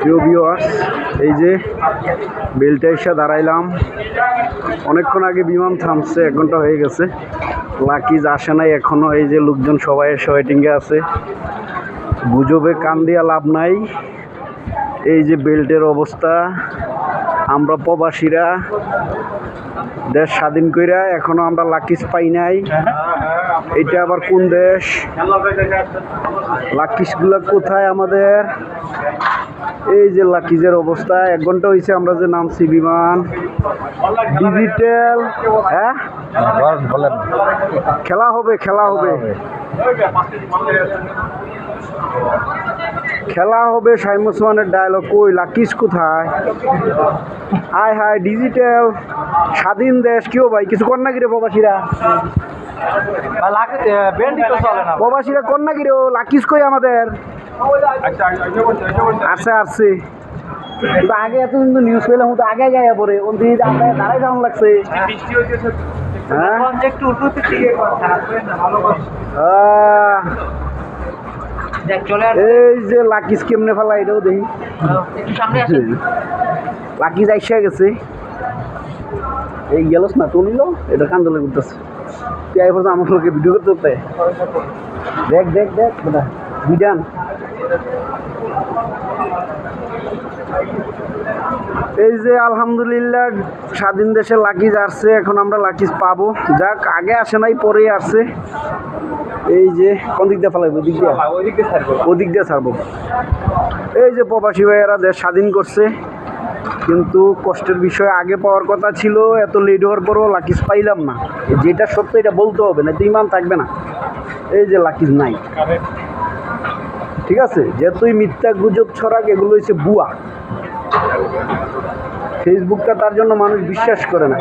প্রিয় এই যে বেলটা এসে দাঁড়াইলাম। অনেকক্ষণ আগে বিমান থামছে, এক ঘণ্টা হয়ে গেছে। লাকিজ আসে নাই এখনও এই যে লোকজন সবাই এসে ওয়েটিংয়ে আছে। গুজবে কান দিয়া লাভ নাই। এই যে বেল্টের অবস্থা আমরা প্রবাসীরা দেশ স্বাধীন কইরা এখনও আমরা লাকিস পাই নাই। এটা আবার কোন দেশ? লাকিসগুলো কোথায় আমাদের? এই যে লাকিজের অবস্থা এক ঘণ্টা হয়েছে আমরা যে নামছি বিমান। ডিজিটাল হ্যাঁ? খেলা হবে। খেলা হবে। খেলা হবে সাইম ওসমানের ডায়লগ কই লাকিস কোথায়? হাই হাই ডিজিটাল স্বাধীন দেশ কেউ ভাই কিছু কর না কি রে প্রবাসীরা? বেন্ডি তো না। প্রবাসীরা কর না কি রে ও লাকিস কই আমাদের? আসছে আসছে। কিন্তু আগে এত কিন্তু নিউজ পেলাম তো আগে গায়ে পরে আমরা দাঁড়াই কেমন লাগছে। হ্যাঁ? এই যে কেমনে ফেলা এটাও দেখি। যাইসা গেছে। এই গেলস না এটা কান্দলে করতেছে তুই আই পর্যন্ত আমার লোকে ভিডিও করতে দেখ দেখ দেখ বেটা এই যে আলহামদুলিল্লাহ স্বাধীন দেশে লাকিজ আসছে এখন আমরা লাকিজ পাবো। যাক আগে আসে নাই পরে আসছে। এই যে কোন দিক দিয়ে ফেলাইবো? দিক দিয়ে? ওই দিকে ছাড়বো। ওদিক দিয়ে ছাড়বো। এই যে প্রবাসী ভাইয়েরা দেশ স্বাধীন করছে কিন্তু কষ্টের বিষয় আগে পাওয়ার কথা ছিল এত লেট হওয়ার পরও লাকিজ পাইলাম না। যেটা সত্য এটা বলতে হবে না তুই মান থাকবে না। এই যে লাকিজ নাই। ঠিক আছে? যেহেতুই মিথ্যা গুজব, ছড়াক, এগুলো হচ্ছে বুয়া ফেসবুকটা তার জন্য মানুষ বিশ্বাস করে না।